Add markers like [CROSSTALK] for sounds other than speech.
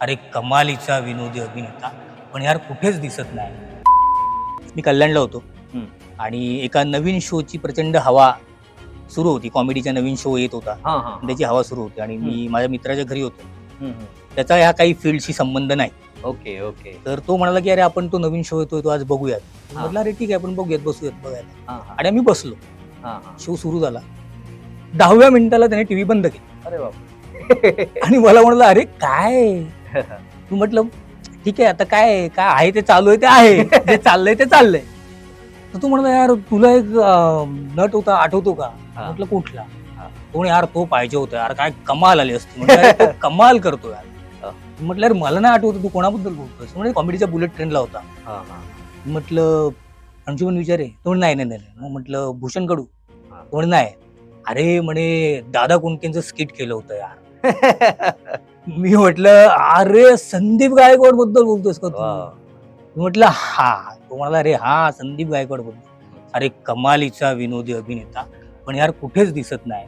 अरे कमालीचा विनोदी अभिनेता पण यार कुठेच दिसत नाही. मी कल्याणला होतो. आणि एका नवीन शोची प्रचंड हवा सुरू होती. कॉमेडीचा नवीन शो येत होता. त्याची हवा सुरू होती. आणि मी माझ्या मित्राच्या घरी होतो. त्याचा ह्या काही फील्डशी संबंध नाही. Okay okay. तर तो म्हणाला की अरे आपण तो नवीन शो येतोय तो आज बघूयात. म्हटलं अरे ठीक आहे आपण बघूयात बसूयात बघायला. आणि आम्ही बसलो. शो सुरू झाला. दहाव्या मिनिटाला त्याने टीव्ही बंद केली. अरे बाप आणि मला म्हणलं अरे काय? [LAUGHS] मी म्हटलं ठीक आहे आता काय? काय आहे ते चालू आहे ते आहे. जे चाललंय ते चाललंय. तर तू म्हणला यार तुला एक नट होता आठवतो का. म्हटलं कुठला. कोण यार तो पाहिजे होता यार काय कमाल आली असती. म्हटलं, "अरे, तो कमाल करतो यार. म्हटलं यार मला नाही आठवत तू कोणाबद्दल बोलतोय म्हणजे कॉमेडीचा बुलेट ट्रेनला होता. म्हटलं अंशुमन विचारे. तो नाही नाही नाही नाही." मग म्हटलं भूषण कडू. म्हणे नाही. अरे म्हणे दादा कुंडकेंचं स्किट केलं होतं यार. [LAUGHS] मी म्हटलं अरे संदीप गायकवाडबद्दल बोलतोस का. तू? मी म्हटलं हा तो म्हणाला अरे हा संदीप गायकवाड बोलतो अरे कमालीचा विनोदी अभिनेता पण यार कुठेच दिसत नाही.